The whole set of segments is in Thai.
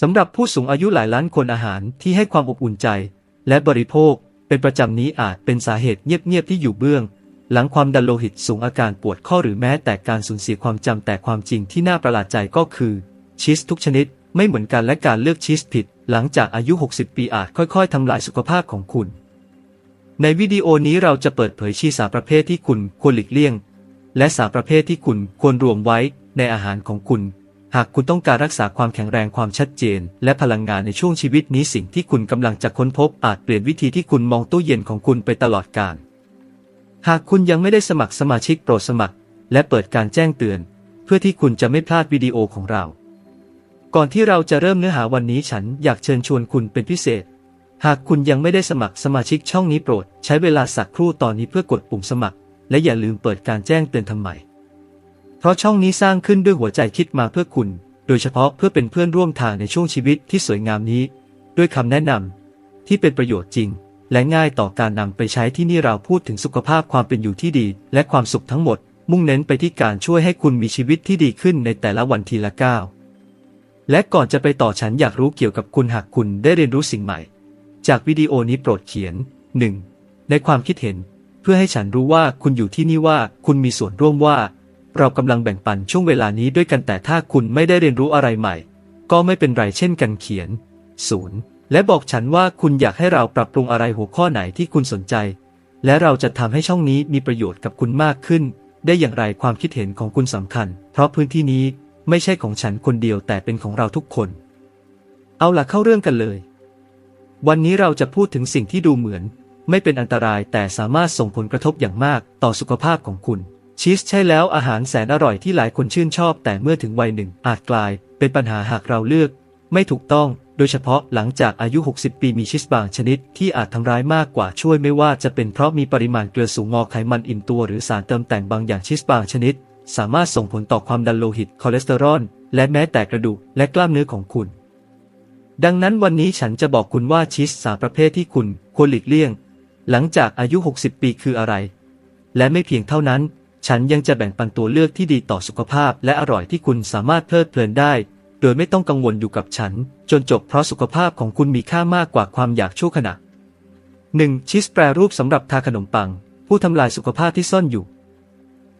สำหรับผู้สูงอายุหลายล้านคนอาหารที่ให้ความอบอุ่นใจ และบริโภคเป็นประจำนี้อาจเป็นสาเหตุเงียบๆที่อยู่เบื้อง หลังความดันโลหิตสูงอาการปวดข้อหรือแม้แต่การสูญเสียความจำแต่ความจริงที่น่าประหลาดใจก็คือ ชีสทุกชนิดไม่เหมือนกันและการเลือกชีสผิด หลังจากอายุ 60 ปีอาจค่อยๆทำลายสุขภาพของคุณ ในวิดีโอนี้เราจะเปิดเผยชีสาประเภทที่คุณควรหลีกเลี่ยง และสาประเภทที่คุณควรรวมไว้ในอาหารของคุณ หากคุณต้องการรักษาความแข็งแรงความชัดเจน และพลังงานในช่วงชีวิตนี้สิ่งที่คุณกำลังจะค้นพบอาจเปลี่ยนวิธีที่คุณมองตู้เย็นของคุณไปตลอดกาลหากคุณยังไม่ได้สมัครสมาชิกโปรดสมัคร และเปิดการแจ้งเตือน เพื่อที่คุณจะไม่พลาดวิดีโอของเรา ก่อนที่เราจะเริ่มเนื้อหาวันนี้ฉันอยากเชิญชวนคุณเป็นพิเศษ หากคุณยังไม่ได้สมัครสมาชิกช่องนี้โปรด ใช้เวลาสักครู่ตอนนี้เพื่อกดปุ่มสมัคร และอย่าลืมเปิดการแจ้งเตือนทำไม เพราะช่องนี้สร้างขึ้นด้วยหัวใจคิดมาเพื่อคุณ โดยเฉพาะเพื่อเป็นเพื่อนร่วมทางในช่วงชีวิตที่สวยงามนี้ ด้วยคำแนะนำที่เป็นประโยชน์จริง และง่ายต่อการนำไปใช้ที่นี่เราพูดถึงสุขภาพความเป็นอยู่ที่ดี และความสุขทั้งหมด มุ่งเน้นไปที่การช่วยให้คุณมีชีวิตที่ดีขึ้นในแต่ละวันทีละก้าวและก่อนจะไปต่อฉันอยากรู้เกี่ยวกับคุณหากคุณได้เรียนรู้สิ่งใหม่ จากวิดีโอนี้โปรดเขียน 1. ในความคิดเห็น เพื่อให้ฉันรู้ว่าคุณอยู่ที่นี่ว่าคุณมีส่วนร่วมว่า เรากำลังแบ่งปันช่วงเวลานี้ด้วยกันแต่ถ้าคุณไม่ได้เรียนรู้อะไรใหม่ ก็ไม่เป็นไรเช่นกันเขียน 0. และบอกฉันว่าคุณอยากให้เราปรับปรุงอะไรหัวข้อไหนที่คุณสนใจ และเราจะทำให้ช่องนี้มีประโยชน์กับคุณมากขึ้น ได้อย่างไรความคิดเห็นของคุณสำคัญ เพราะพื้นที่นี้ไม่ใช่ของฉันคนเดียวแต่เป็นของเราทุกคน เอาล่ะเข้าเรื่องกันเลย วันนี้เราจะพูดถึงสิ่งที่ดูเหมือน ไม่เป็นอันตรายแต่สามารถส่งผลกระทบอย่างมากต่อสุขภาพของคุณ ชีสใช่แล้วอาหารแสนอร่อยที่หลายคนชื่นชอบ แต่เมื่อถึงวัยหนึ่งอาจกลาย เป็นปัญหาหากเราเลือก ไม่ถูกต้อง โดยเฉพาะหลังจากอายุ 60 ปีมีชีสบางชนิด ที่อาจทำร้ายมากกว่าช่วยไม่ว่าจะเป็นเพราะมีปริมาณเกลือสูงงอไขมันอิ่มตัว หรือสารเติมแต่งบางอย่างชีสบางชนิด สามารถส่งผลต่อความดันโลหิตคอเลสเตอรอลและแม้แต่กระดูกและกล้ามเนื้อของคุณ ดังนั้นวันนี้ฉันจะบอกคุณว่าชีสสามประเภทที่คุณควรหลีกเลี่ยง หลังจากอายุ 60 ปีคืออะไร และไม่เพียงเท่านั้น ฉันยังจะแบ่งปันตัวเลือกที่ดีต่อสุขภาพ และอร่อยที่คุณสามารถเพลิดเพลินได้ โดยไม่ต้องกังวลอยู่กับฉัน จนจบเพราะสุขภาพของคุณมีค่ามากกว่าความอยากชั่วขณะ 1. ชีสแปรรูปสำหรับทาขนมปัง ผู้ทำลายสุขภาพที่ซ่อนอยู่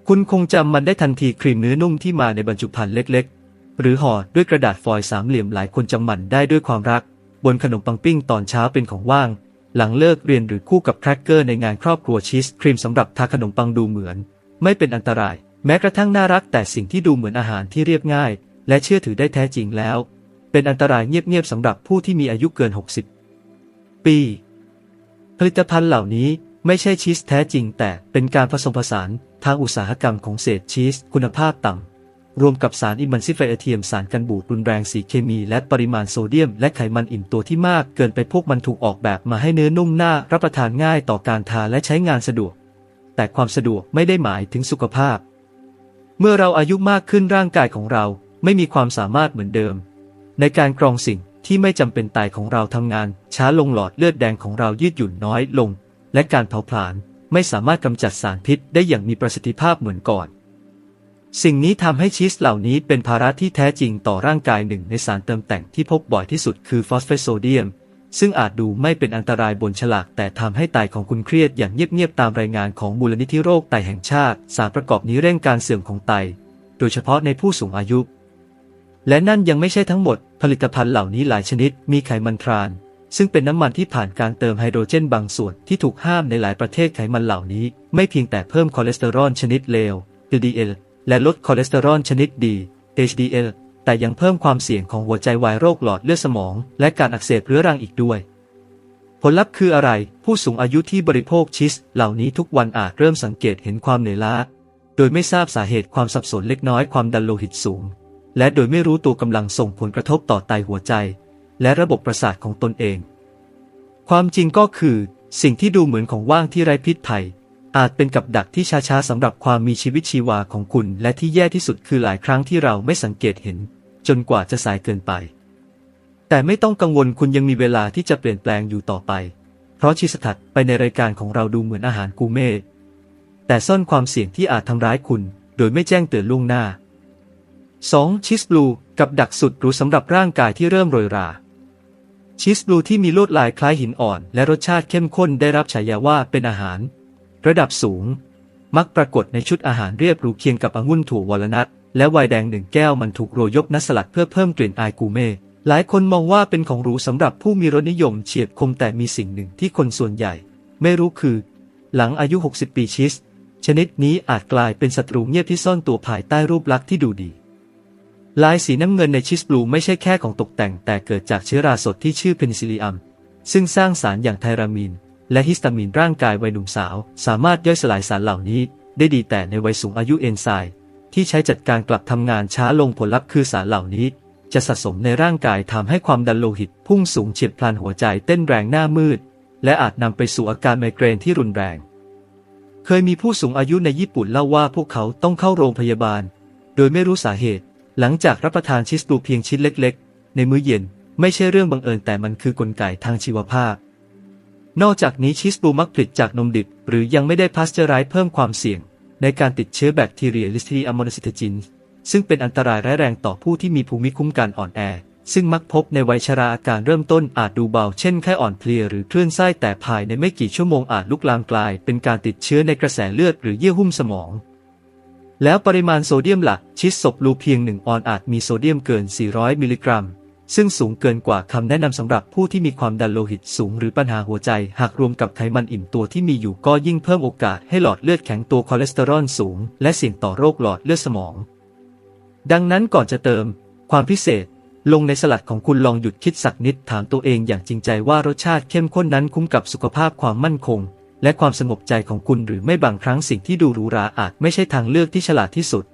คุณคงจำมันได้ทันทีครีมเนื้อนุ่มที่มาในบรรจุภัณฑ์เล็ก ๆ หรือห่อด้วยกระดาษฟอยล์สามเหลี่ยมหลายคนจำมันได้ด้วยความรัก บนขนมปังปิ้งตอนเช้าเป็นของว่าง หลังเลิกเรียนหรือคู่กับแครกเกอร์ในงานครอบครัวชีสครีมสำหรับทาขนมปังดูเหมือน ไม่เป็นอันตราย แม้กระทั่งน่ารักแต่สิ่งที่ดูเหมือนอาหารที่เรียบง่าย และเชื่อถือได้แท้จริงแล้ว เป็นอันตรายเงียบๆสำหรับผู้ที่มีอายุเกิน 60 ปี ผลิตภัณฑ์เหล่านี้ไม่ใช่ชีสแท้จริง แต่เป็นการผสมผสานทางอุตสาหกรรมของเศษชีสคุณภาพต่ำ รวมกับสารอิมันซิเฟเอเทียมสารกันบูดรุนแรงสีเคมี และปริมาณโซเดียม และไขมันอิ่มตัวที่มากเกินไปพวกมันถูกออกแบบมาให้เนื้อนุ่มน่ารับประทานง่ายต่อการทานและใช้งานสะดวก แต่ความสะดวกไม่ได้หมายถึงสุขภาพ เมื่อเราอายุมากขึ้นร่างกายของเราไม่มีความสามารถเหมือนเดิม ในการกรองสิ่งที่ไม่จำเป็นไตของเราทำงาน ช้าลงหลอดเลือดแดงของเรายืดหยุ่นน้อยลง และการเผาผลาญไม่สามารถกำจัดสารพิษได้อย่างมีประสิทธิภาพเหมือนก่อน สิ่งนี้ทำให้ชีสเหล่านี้เป็นภาระที่แท้จริงต่อร่างกายหนึ่งในสารเติมแต่งที่พบบ่อยที่สุดคือฟอสเฟตโซเดียม ซึ่งอาจดูไม่เป็นอันตรายบนฉลาก แต่ทำให้ไตของคุณเครียดอย่างเงียบๆตามรายงานของมูลนิธิโรคไตแห่งชาติ สารประกอบนี้เร่งการเสื่อมของไต โดยเฉพาะในผู้สูงอายุ และนั่นยังไม่ใช่ทั้งหมด ผลิตภัณฑ์เหล่านี้หลายชนิดมีไขมันทราน ซึ่งเป็นน้ำมันที่ผ่านการเติมไฮโดรเจนบางส่วนที่ถูกห้ามในหลายประเทศไขมันเหล่านี้ ไม่เพียงแต่เพิ่มคอเลสเตอรอลชนิดเลว LDL และลดคอเลสเตอรอลชนิดดี HDL แต่ยังเพิ่มความเสี่ยงของหัวใจวายโรคหลอดเลือดสมอง และการอักเสบเรื้อรังอีกด้วย ผลลัพธ์คืออะไร ผู้สูงอายุที่บริโภคชีสเหล่านี้ทุกวันอาจเริ่มสังเกตเห็นความเหนื่อยล้า โดยไม่ทราบสาเหตุความสับสนเล็กน้อยความดันโลหิตสูง และโดยไม่รู้ตัวกำลังส่งผลกระทบต่อไตหัวใจ และระบบประสาทของตนเอง ความจริงก็คือ สิ่งที่ดูเหมือนของว่างที่ไร้พิษภัยอาจเป็นกับดักที่ช้าๆสำหรับความมีชีวิตชีวาของคุณ และที่แย่ที่สุดคือหลายครั้งที่เราไม่สังเกตเห็น จนกว่าจะสายเกินไป แต่ไม่ต้องกังวลคุณยังมีเวลาที่จะเปลี่ยนแปลงอยู่ต่อไป เพราะชีสถัดไปในรายการของเราดูเหมือนอาหารกูเม่แต่ซ่อนความเสี่ยงที่อาจทำร้ายคุณ โดยไม่แจ้งเตือนล่วงหน้า 2. ชีสบลูกับดักสุดหรูสำหรับร่างกายที่เริ่มโรยรา ชีสบลูที่มีลวดลายคล้ายหินอ่อน และรสชาติเข้มข้นได้รับฉายาว่าเป็นอาหาร ระดับสูง มักปรากฏในชุดอาหารเรียบหรูเคียงกับองุ่นถั่ววอลนัท และไวน์แดงหนึ่งแก้วมันถูกโรยยกนัสลัดเพื่อเพิ่มกลิ่นอายกูเม่ หลายคนมองว่าเป็นของหรูสำหรับผู้มีรสนิยมเฉียบคมแต่มีสิ่งหนึ่งที่คนส่วนใหญ่ ไม่รู้คือ หลังอายุ 60 ปีชีสชนิดนี้อาจกลายเป็นศัตรูเงียบที่ซ่อนตัวภายใต้รูปลักษณ์ที่ดูดี ลายสีน้ำเงินในชีสบลูไม่ใช่แค่ของตกแต่งแต่เกิดจากเชื้อราสดที่ชื่อเพนิซิลลิอัม ซึ่งสร้างสารอย่างไทรามีน และฮิสตามีนร่างกายวัยหนุ่มสาว สามารถย่อยสลายสารเหล่านี้ ได้ดีแต่ในวัยสูงอายุเอนไซม์ ที่ใช้จัดการกลับทำงานช้าลงผลลัพธ์คือสารเหล่านี้ จะสะสมในร่างกายทำให้ความดันโลหิต พุ่งสูงเฉียบพลันหัวใจเต้นแรงหน้ามืด และอาจนำไปสู่อาการไมเกรนที่รุนแรง เคยมีผู้สูงอายุในญี่ปุ่นเล่าว่าพวกเขาต้องเข้าโรงพยาบาล โดยไม่รู้สาเหตุ หลังจากรับประทานชีสบูเพียงชิ้นเล็ก ๆ ในมื้อเย็นไม่ใช่เรื่องบังเอิญแต่มันคือกลไกทางชีวภาพ นอกจากนี้ชีสบูมักผลิตจากนมดิบ หรือยังไม่ได้พาสเจอไรส์เพิ่มความเสี่ยง ในการติดเชื้อแบคทีเรียลิสทีอ m ม n น c ิ t จิน ซึ่งเป็นอันตรายร้ายแรงต่อผู้ที่มีภูมิคุ้มกันอ่อนแอ ซึ่งมักพบในวัยชราอาการเริ่มต้นอาจดูเบาเช่นไข้อ่อนเพลียหรือคลื่นไส้แต่ภายในไม่กี่ชั่วโมงอาจลุกลามกลาย เป็นการติดเชื้อในกระแสเลือดหรือเยื่อหุ้มสมอง แล้วปริมาณโซเดียมหลักชิสศพลูเพียงหนึ่งออนอาจมีโซเดียมเกิน 400 มิลลิกรัม ซึ่งสูงเกินกว่าคำแนะนำสำหรับผู้ที่มีความดันโลหิตสูงหรือปัญหาหัวใจ หากรวมกับไขมันอิ่มตัวที่มีอยู่ก็ยิ่งเพิ่มโอกาสให้หลอดเลือดแข็งตัวคอเลสเตอรอลสูง และเสี่ยงต่อโรคหลอดเลือดสมอง ดังนั้นก่อนจะเติม ความพิเศษ ลงในสลัดของคุณลองหยุดคิดสักนิดถามตัวเองอย่างจริงใจว่ารสชาติเข้มข้นนั้นคุ้มกับสุขภาพความมั่นคง และความสงบใจของคุณหรือไม่บางครั้งสิ่งที่ดูหรูหราอาจไม่ใช่ทางเลือกที่ฉลาดที่สุด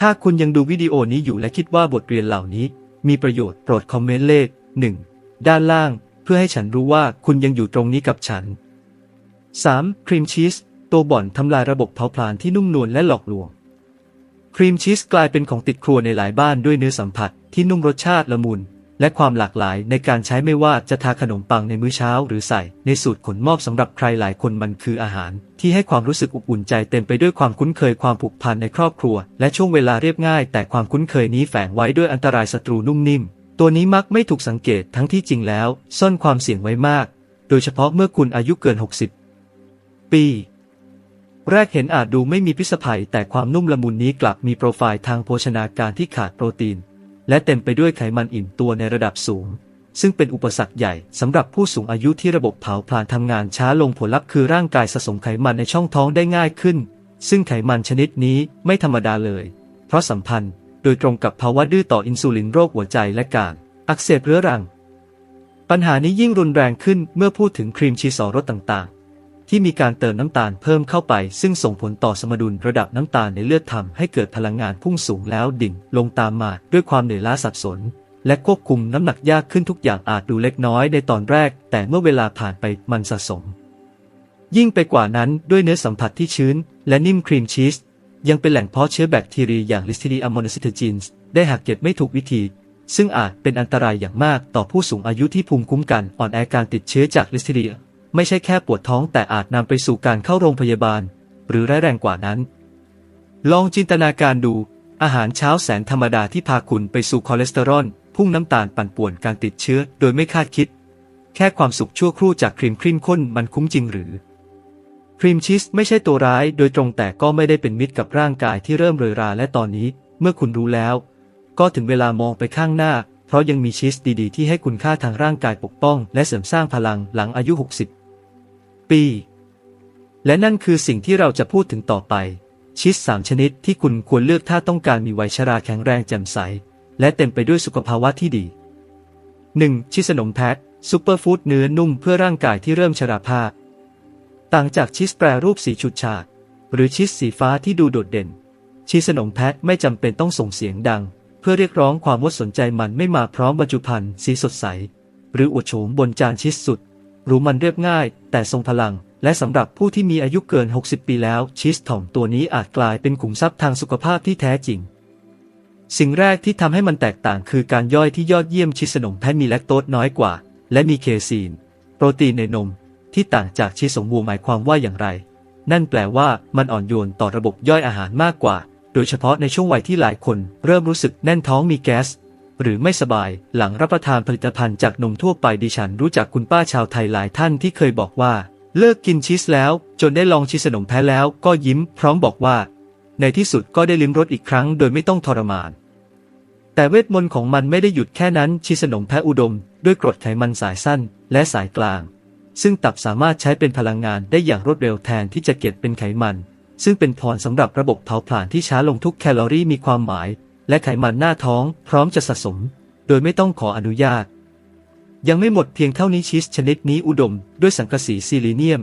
ถ้าคุณยังดูวิดีโอนี้อยู่และคิดว่าบทเรียนเหล่านี้ มีประโยชน์โปรดคอมเมนต์เลข1ด้านล่าง เพื่อให้ฉันรู้ว่าคุณยังอยู่ตรงนี้กับฉัน 3. ครีมชีส ตัวบ่อนทำลายระบบเผาผลาญที่นุ่มนวลและหลอกลวง ครีมชีสกลายเป็นของติดครัวในหลายบ้านด้วยเนื้อสัมผัสที่นุ่มรสชาติละมุน และความหลากหลายในการใช้ไม่ว่าจะทาขนมปังในมื้อเช้า หรือใส่ในสูตรขนมอบสำหรับใครหลายคนมันคืออาหาร ที่ให้ความรู้สึกอบอุ่นใจเต็มไปด้วยความคุ้นเคยความผูกพันในครอบครัว และช่วงเวลาเรียบง่าย แต่ความคุ้นเคยนี้แฝงไว้ด้วยอันตรายศัตรูนุ่มนิ่ม ตัวนี้มักไม่ถูกสังเกตทั้งที่จริงแล้ว ซ่อนความเสี่ยงไว้มาก โดยเฉพาะเมื่อคุณอายุเกิน 60 ปีแรกเห็นอาจดูไม่มีพิษภัยแต่ความนุ่มละมุนนี้กลับมีโปรไฟล์ทางโภชนาการที่ขาดโปรตีน และเต็มไปด้วยไขมันอิ่มตัวในระดับสูง ซึ่งเป็นอุปสรรคใหญ่สำหรับผู้สูงอายุที่ระบบเผาผลาญทำงานช้าลงผลลัพธ์คือร่างกายสะสมไขมันในช่องท้องได้ง่ายขึ้น ซึ่งไขมันชนิดนี้ไม่ธรรมดาเลย เพราะสัมพันธ์โดยตรงกับภาวะดื้อต่ออินซูลินโรคหัวใจและการ อักเสบเรื้อรัง ปัญหานี้ยิ่งรุนแรงขึ้นเมื่อพูดถึงครีมชีสอรสต่าง ที่มีการเติมน้ำตาลเพิ่มเข้าไป ซึ่งส่งผลต่อสมดุลระดับน้ำตาลในเลือดทำให้เกิดพลังงานพุ่งสูงแล้วดิ่งลงตามมาด้วยความเหนื่อยล้าสับสน และควบคุมน้ำหนักยากขึ้นทุกอย่างอาจดูเล็กน้อยในตอนแรก แต่เมื่อเวลาผ่านไปมันสะสม ยิ่งไปกว่านั้นด้วยเนื้อสัมผัสที่ชื้น และนิ่มครีมชีสยังเป็นแหล่งเพาะเชื้อแบคทีเรียอย่าง Listeria monocytogenes ได้หากเก็บไม่ถูกวิธี ซึ่งอาจเป็นอันตรายอย่างมากต่อผู้สูงอายุที่ภูมิคุ้มกันอ่อนแอการติดเชื้อจาก Listeria ไม่ใช่แค่ปวดท้องแต่อาจนำไปสู่การเข้าโรงพยาบาล หรือร้ายแรงกว่านั้น ลองจินตนาการดู อาหารเช้าแสนธรรมดาที่พาคุณไปสู่คอเลสเตอรอลพุ่งน้ำตาลปั่นป่วนการติดเชื้อโดยไม่คาดคิด แค่ความสุขชั่วครู่จากครีมครีมข้นมันคุ้มจริงหรือ ครีมชีสไม่ใช่ตัวร้ายโดยตรงแต่ก็ไม่ได้เป็นมิตรกับร่างกายที่เริ่มเรยราและตอนนี้ เมื่อคุณรู้แล้ว ก็ถึงเวลามองไปข้างหน้า เพราะยังมีชีสดีๆ ที่ให้คุณค่าทางร่างกายปกป้อง และเสริมสร้างพลังหลังอายุ 60 ปี และนั่นคือสิ่งที่เราจะพูดถึงต่อไป ชีสสามชนิดที่คุณควรเลือกถ้าต้องการมีวัยชราแข็งแรงแจ่มใส และเต็มไปด้วยสุขภาวะที่ดี 1. ชีสขนมแพะซูเปอร์ฟู้ดเนื้อนุ่มเพื่อร่างกายที่เริ่มชราภาพ ต่างจากชีสแปรรูปสีฉุดฉาดหรือชีสสีฟ้าที่ดูโดดเด่นชีสขนมแพะไม่จำเป็นต้องส่งเสียงดัง พื่อเรียกร้องความวดสนใจมันไม่มาพร้อมบรรจุภัณฑ์สีสดใส หรืออวดโฉมบนจานชีสสุดหรูมันเรียบง่าย แต่ทรงพลัง และสำหรับผู้ที่มีอายุเกิน 60 ปีแล้ว ชีสถ่อมตัวนี้อาจกลายเป็นขุมทรัพย์ทางสุขภาพที่แท้จริง สิ่งแรกที่ทำให้มันแตกต่างคือการย่อยที่ยอดเยี่ยมชีสขนมแพะมีแลคโตสน้อยกว่า และมีเคซีน โปรตีนในนม ที่ต่างจากชีสสมบูรณ์หมายความว่าอย่างไร นั่นแปลว่ามันอ่อนโยนต่อระบบย่อยอาหารมากกว่า โดยเฉพาะในช่วงวัยที่หลายคนเริ่มรู้สึกแน่นท้องมีแก๊ส หรือไม่สบายหลังรับประทานผลิตภัณฑ์จากนมทั่วไปดิฉันรู้จักคุณป้าชาวไทยหลายท่านที่เคยบอกว่า เลิกกินชีสแล้ว จนได้ลองชีสขนมแพ้แล้วก็ยิ้มพร้อมบอกว่า ในที่สุดก็ได้ลิ้มรสอีกครั้งโดยไม่ต้องทรมาน แต่เวทมนต์ของมันไม่ได้หยุดแค่นั้นชีสขนมแพ้อุดม ด้วยกรดไขมันสายสั้น และสายกลาง ซึ่งตับสามารถใช้เป็นพลังงานได้อย่างรวดเร็วแทนที่จะเก็บเป็นไขมัน ซึ่งเป็นพรสำหรับระบบเผาผลาญที่ช้าลงทุกแคลอรี่มีความหมาย และไขมันหน้าท้องพร้อมจะสะสม โดยไม่ต้องขออนุญาต ยังไม่หมดเพียงเท่านี้ชีสชนิดนี้อุดม ด้วยสังกะสีซิลิเนียม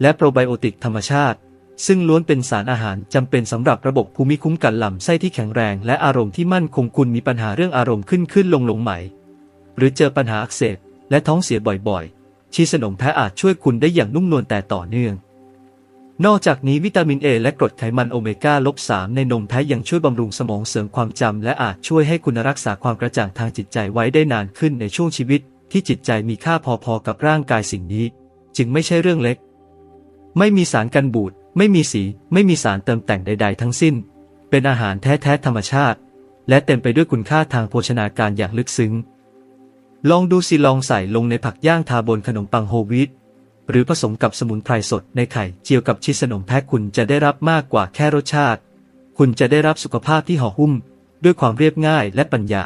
และโปรไบโอติกธรรมชาติ ซึ่งล้วนเป็นสารอาหารจำเป็นสำหรับระบบภูมิคุ้มกันลำไส้ที่แข็งแรง และอารมณ์ที่มั่นคงคุณมีปัญหาเรื่องอารมณ์ขึ้นขึ้นลงลงใหม่ หรือเจอปัญหาอักเสบและท้องเสียบ่อยๆชีสขนมแพ้อาจช่วยคุณได้อย่างนุ่มนวลแต่ต่อเนื่อง นอกจากนี้วิตามินเอและกรดไขมันโอเมก้าลบ3ในนมแพ้ยังช่วยบำรุงสมองเสริมความจำและอาจช่วยให้คุณรักษาความกระจ่างทางจิตใจไว้ได้นานขึ้นในช่วงชีวิต ที่จิตใจมีค่าพอๆกับร่างกายสิ่งนี้ จึงไม่ใช่เรื่องเล็ก ไม่มีสารกันบูด ไม่มีสี ไม่มีสารเติมแต่งใด ๆ ทั้งสิ้น เป็นอาหารแท้ๆธรรมชาติ และเต็มไปด้วยคุณค่าทางโภชนาการอย่างลึกซึ้ง ลองดูสิลองใส่ลงในผักย่างทาบนขนมปังโฮวีต หรือผสมกับสมุนไพรสดในไข่เจียวกับชีสนมแพ็คคุณจะได้รับมากกว่าแค่รสชาติ คุณจะได้รับสุขภาพที่ห่อหุ้ม ด้วยความเรียบง่ายและปัญญา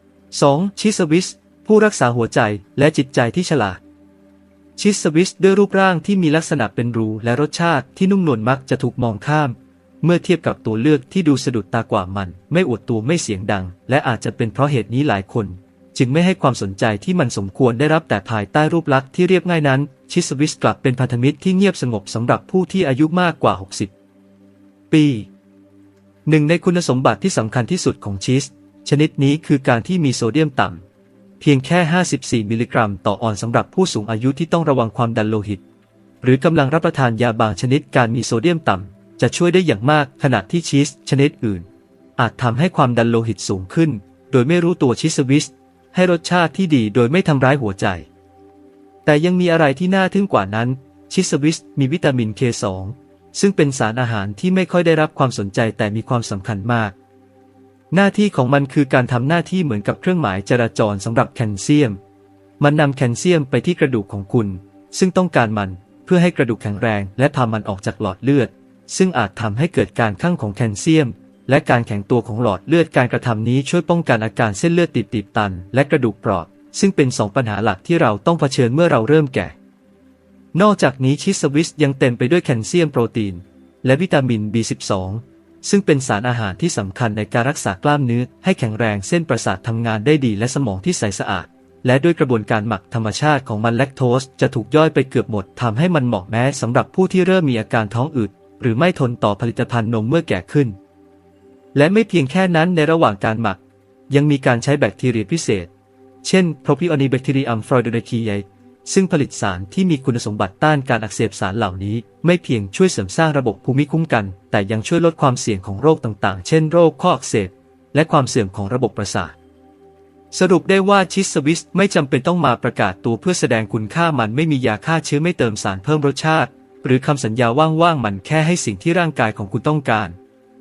2. ชีสสวิส ผู้รักษาหัวใจและจิตใจที่ฉลาดชีสสวิสด้วยรูปร่างที่มีลักษณะเป็นรูและรสชาติที่นุ่มนวลมักจะถูกมองข้าม เมื่อเทียบกับตัวเลือกที่ดูสะดุดตากว่ามัน ไม่อวดตัวไม่เสียงดัง และอาจจะเป็นเพราะเหตุนี้หลายคน จึงไม่ให้ความสนใจที่มันสมควรได้รับแต่ภายใต้รูปลักษณ์ที่เรียบง่ายนั้น ชิสวิสกลับเป็นพันธมิตรที่เงียบสงบสำหรับผู้ที่อายุมากกว่า 60 ปีหนึ่งในคุณสมบัติที่สำคัญที่สุดของชีส ชนิดนี้คือการที่มีโซเดียมต่ำ เพียงแค่ 54 มิลลิกรัม ต่อออนซ์สำหรับผู้สูงอายุที่ต้องระวังความดันโลหิต หรือกำลังรับประทานยาบางชนิดการมีโซเดียมต่ำ จะช่วยได้อย่างมากขณะที่ชีสชนิดอื่น อาจทำให้ความดันโลหิตสูงขึ้น โดยไม่รู้ตัวชีสวิส ให้รสชาติที่ดีโดยไม่ทำร้ายหัวใจ แต่ยังมีอะไรที่น่าทึ่งกว่านั้น ชิสวิสมีวิตามิน K2 ซึ่งเป็นสารอาหารที่ไม่ค่อยได้รับความสนใจแต่มีความสำคัญมาก หน้าที่ของมันคือการทำหน้าที่เหมือนกับเครื่องหมายจราจรสำหรับแคลเซียม มันนำแคลเซียมไปที่กระดูกของคุณ ซึ่งต้องการมันเพื่อให้กระดูกแข็งแรง และพามันออกจากหลอดเลือด ซึ่งอาจทำให้เกิดการข้างของแคลเซียม และการแข็งตัวของหลอดเลือดการกระทำนี้ช่วยป้องกันอาการเส้นเลือดติดติดตัน และกระดูกเปราะซึ่งเป็นสองปัญหาหลักที่เราต้องเผชิญเมื่อเราเริ่มแก่ นอกจากนี้ชีสสวิสยังเต็มไปด้วยแคลเซียมโปรตีน และวิตามิน B12 ซึ่งเป็นสารอาหารที่สำคัญในการรักษากล้ามเนื้อให้แข็งแรงเส้นประสาททำงานได้ดีและสมองที่ใสสะอาด และด้วยกระบวนการหมักธรรมชาติของมันแลคโตสจะถูกย่อยไปเกือบหมดทำให้มันเหมาะแม้สำหรับผู้ที่เริ่มมีอาการท้องอืดหรือไม่ทนต่อผลิตภัณฑ์นมเมื่อแก่ขึ้น และไม่เพียงแค่นั้นในระหว่างการหมัก ยังมีการใช้แบคทีเรียพิเศษ เช่น Propionibacterium freudicaceae ซึ่งผลิตสารที่มีคุณสมบัติต้านการอักเสบสารเหล่านี้ ไม่เพียงช่วยเสริมสร้างระบบภูมิคุ้มกัน แต่ยังช่วยลดความเสี่ยงของโรคต่างๆ เช่นโรคข้ออักเสบ และความเสื่อมของระบบประสาท สรุปได้ว่าชิสสวิสไม่จำเป็นต้องมาประกาศตัวเพื่อแสดงคุณค่ามันไม่มียาฆ่าเชื้อไม่เติมสารเพิ่มรสชาติ หรือคำสัญญาว่างๆมันแค่ให้สิ่งที่ร่างกายของคุณต้องการ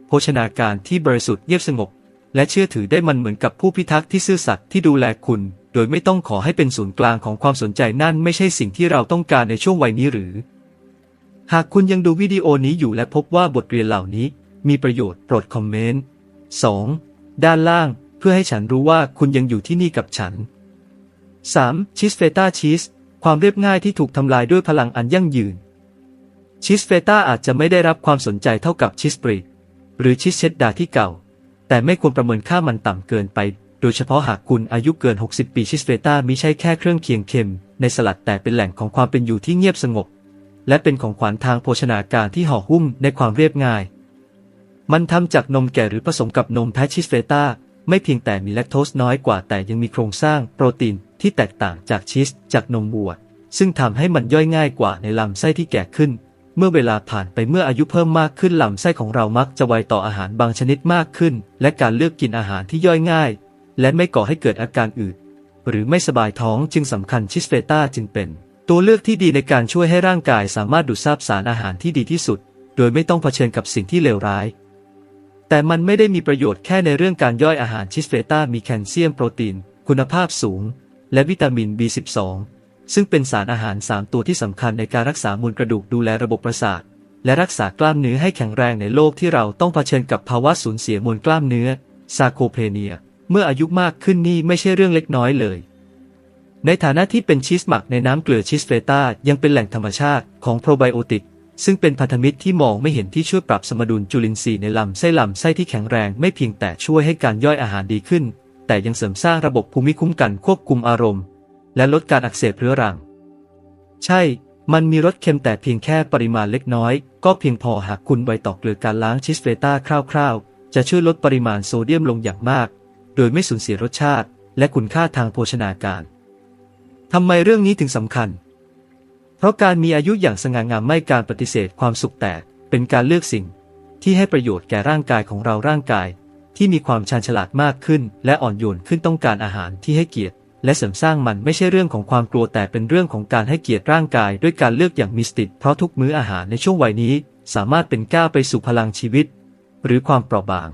โภชนาการที่บริสุทธิ์เงียบสงบ และเชื่อถือได้มันเหมือนกับผู้พิทักษ์ที่ซื่อสัตย์ที่ดูแลคุณ โดยไม่ต้องขอให้เป็นศูนย์กลางของความสนใจนั่นไม่ใช่สิ่งที่เราต้องการในช่วงวัยนี้หรือ หากคุณยังดูวิดีโอนี้อยู่และพบว่าบทเรียนเหล่านี้ มีประโยชน์โปรดคอมเมนต์ 2. ด้านล่างเพื่อให้ฉันรู้ว่าคุณยังอยู่ที่นี่กับฉัน 3. ชีสเฟต้าชีสความเรียบง่ายที่ถูกทำลายด้วยพลังอันยั่งยืนชีสเฟต้าอาจจะไม่ได้รับความสนใจเท่ากับชีสบริก หรือชีสเชดดาร์ที่เก่า แต่ไม่ควรประเมินค่ามันต่ำเกินไป โดยเฉพาะหากคุณอายุเกิน 60 ปีชีสเฟต้ามิใช่แค่เครื่องเคียงเค็ม ในสลัดแต่เป็นแหล่งของความเป็นอยู่ที่เงียบสงบ และเป็นของขวัญทางโภชนาการที่ห่อหุ้มในความเรียบง่าย มันทำจากนมแก่หรือผสมกับนมแพะชีสเฟต้าไม่เพียงแต่มีแลคโตสน้อยกว่าแต่ยังมีโครงสร้างโปรตีนที่แตกต่างจากชีสจากนมวัว ซึ่งทำให้มันย่อยง่ายกว่าในลำไส้ที่แก่ขึ้น เมื่อเวลาผ่านไปเมื่ออายุเพิ่มมากขึ้นลำไส้ของเรามักจะไวต่ออาหารบางชนิดมากขึ้น และการเลือกกินอาหารที่ย่อยง่าย และไม่ก่อให้เกิดอาการอืดหรือไม่สบายท้องจึงสำคัญชิสเฟต้าจึงเป็น ตัวเลือกที่ดีในการช่วยให้ร่างกายสามารถดูดซับสารอาหารที่ดีที่สุด โดยไม่ต้องเผชิญกับสิ่งที่เลวร้าย แต่มันไม่ได้มีประโยชน์แค่ในเรื่องการย่อยอาหารชิสเฟต้ามีแคลเซียมโปรตีน คุณภาพสูง และวิตามิน B12 ซึ่งเป็นสารอาหาร 3 ตัวที่สำคัญในการรักษามวลกระดูกดูแลระบบประสาท และรักษากล้ามเนื้อให้แข็งแรงในโลกที่เราต้องเผชิญกับภาวะสูญเสียมวลกล้ามเนื้อซาโคเพเนีย เมื่ออายุมากขึ้นนี่ไม่ใช่เรื่องเล็กน้อยเลย ในฐานะที่เป็นชีสหมักในน้ำเกลือชีสเฟต้ายังเป็นแหล่งธรรมชาติของโปรไบโอติกซึ่งเป็นพันธมิตรที่มองไม่เห็นที่ช่วยปรับสมดุลจุลินทรีย์ในลำไส้ลำไส้ที่แข็งแรงไม่เพียงแต่ช่วยให้การย่อยอาหารดีขึ้น แต่ยังเสริมสร้างระบบภูมิคุ้มกันควบคุมอารมณ์ และลดการอักเสบเรื้อรัง ใช่ มันมีรสเค็มแต่เพียงแค่ปริมาณเล็กน้อย ก็เพียงพอหากคุณไวต่อเกลือการล้างชิสเฟต้าคร่าวๆ จะช่วยลดปริมาณโซเดียมลงอย่างมาก โดยไม่สูญเสียรสชาติ และคุณค่าทางโภชนาการทำไมเรื่องนี้ถึงสำคัญ เพราะการมีอายุอย่างสง่างามไม่การปฏิเสธความสุขแต่เป็นการเลือกสิ่ง ที่ให้ประโยชน์แก่ร่างกายของเราร่างกาย ที่มีความชาญฉลาดมากขึ้น และอ่อนโยนขึ้นต้องการอาหารที่ให้เกียรติ และเสริมสร้างมันไม่ใช่เรื่องของความกลัวแต่เป็นเรื่องของการให้เกียรติร่างกายด้วยการเลือกอย่างมีสติเพราะทุกมื้ออาหารในช่วงวัยนี้ สามารถเป็นก้าวไปสู่พลังชีวิต หรือความเปราะบาง